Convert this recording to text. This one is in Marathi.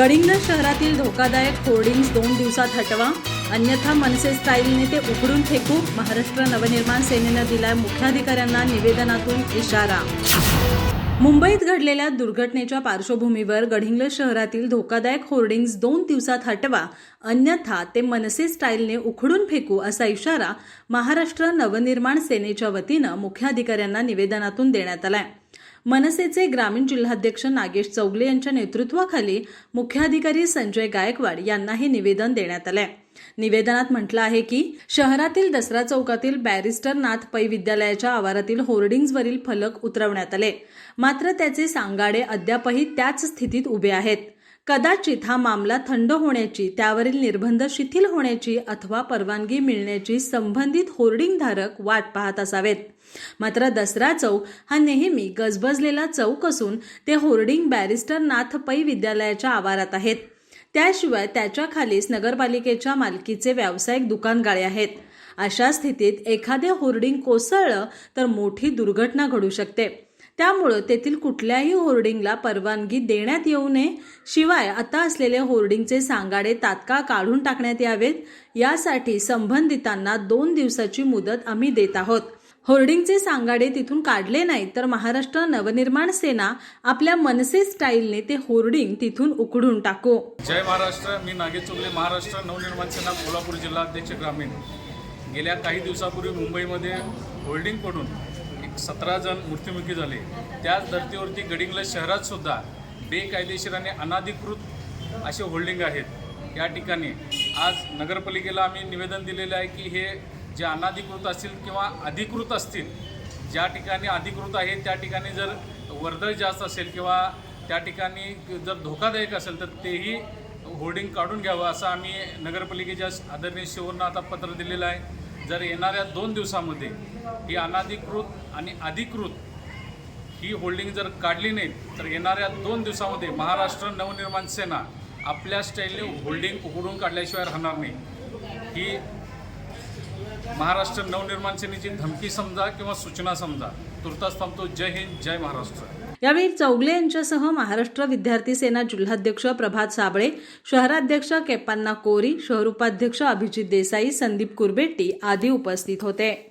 गडिंग्लज शहरातील धोकादायक होर्डिंग्ज दोन दिवसात हटवा. अन्यथा मनसे स्टाईलने ते उकडून फेकू. महाराष्ट्र नवनिर्माण सेनेनं दिलाय मुख्याधिकाऱ्यांना निवेदनातून इशारा. मुंबईत घडलेल्या दुर्घटनेच्या पार्श्वभूमीवर गडिंग्लज शहरातील धोकादायक होर्डिंग्ज दोन दिवसात हटवा. अन्यथा ते मनसे स्टाईलने उखडून फेकू असा इशारा महाराष्ट्र नवनिर्माण सेनेच्या वतीनं मुख्याधिकाऱ्यांना निवेदनातून देण्यात आलाय. मनसेचे ग्रामीण जिल्हाध्यक्ष नागेश चौगले यांच्या नेतृत्वाखाली मुख्याधिकारी संजय गायकवाड यांना हे निवेदन देण्यात आलंय. निवेदनात म्हटलं आहे की शहरातील दसरा चौकातील बॅरिस्टर नाथ पै विद्यालयाच्या आवारातील होर्डिंग्जवरील फलक उतरवण्यात आले. मात्र त्याचे सांगाडे अद्यापही त्याच स्थितीत उभे आहेत. कदाचित हा मामला थंड होण्याची त्यावरील निर्बंध शिथिल होण्याची अथवा परवानगी मिळण्याची संबंधित होर्डिंगधारक वाट पाहत असावेत. मात्र दसरा चौक हा नेहमी गजबजलेला चौक असून ते होर्डिंग बॅरिस्टर नाथ पै विद्यालयाच्या आवारात आहेत. त्याशिवाय त्याच्या खालीच नगरपालिकेच्या मालकीचे व्यावसायिक दुकानगाळे आहेत. अशा स्थितीत एखादे होर्डिंग कोसळलं तर मोठी दुर्घटना घडू शकते. त्यामुळं तेथील कुठल्याही होर्डिंगला परवानगी देण्यात येऊ नये. शिवाय आता असलेले होर्डिंगचे सांगाडे तात्काळ काढून टाकण्यात यावेत. यासाठी संबंधितांना दोन दिवसाची मुदत आम्ही देत आहोत. होर्डिंगचे सांगाडे तिथून काढले नाही तर महाराष्ट्र नवनिर्माण सेना आपल्या मनसे स्टाईलने ते होर्डिंग तिथून उकडून टाकू. जय महाराष्ट्र मी नागेश चोगले महाराष्ट्र नवनिर्माण सेना कोल्हापूर जिल्हा अध्यक्ष ग्रामीण. गेल्या काही दिवसापूर्वी मुंबईमध्ये होर्डिंग पडून सतरा जण मृत्युमुखी झाले. त्याच धर्तीवरती गडिंग्लज शहरात सुद्धा बेकायदेशीर आणि अनाधिकृत असे होल्डिंग आहेत. या ठिकाणी आज नगरपालिकेला आम्ही निवेदन दिलेलं आहे की हे जे अनाधिकृत असतील किंवा अधिकृत असतील ज्या ठिकाणी अधिकृत आहे त्या ठिकाणी जर वर्दळ जास्त असेल किंवा त्या ठिकाणी जर धोकादायक असेल तर तेही होर्डिंग काढून घ्यावं असं आम्ही नगरपालिकेच्या आदरणीय शिवरनं आता पत्र दिलेलं आहे. जर येणाऱ्या दोन दिवसामध्ये ही अनाधिकृत आणि अधिकृत ही होल्डिंग जर काढली नाही तर येणाऱ्या दोन दिवसामध्ये महाराष्ट्र नवनिर्माण सेना आपल्या स्टाईलने होल्डिंग उघडून काढल्याशिवाय राहणार नाही. ही महाराष्ट्र नवनिर्माण सेनेची धमकी समजा किंवा सूचना समजा. तुर्तास थांबतो. जय हिंद जय महाराष्ट्र. यावेळी चौगले यांच्यासह महाराष्ट्र विद्यार्थी सेना जिल्हाध्यक्ष प्रभात साबळे शहराध्यक्ष केप्पांना कोरी शहर उपाध्यक्ष अभिजित देसाई संदीप कुरबेट्टी आदी उपस्थित होते.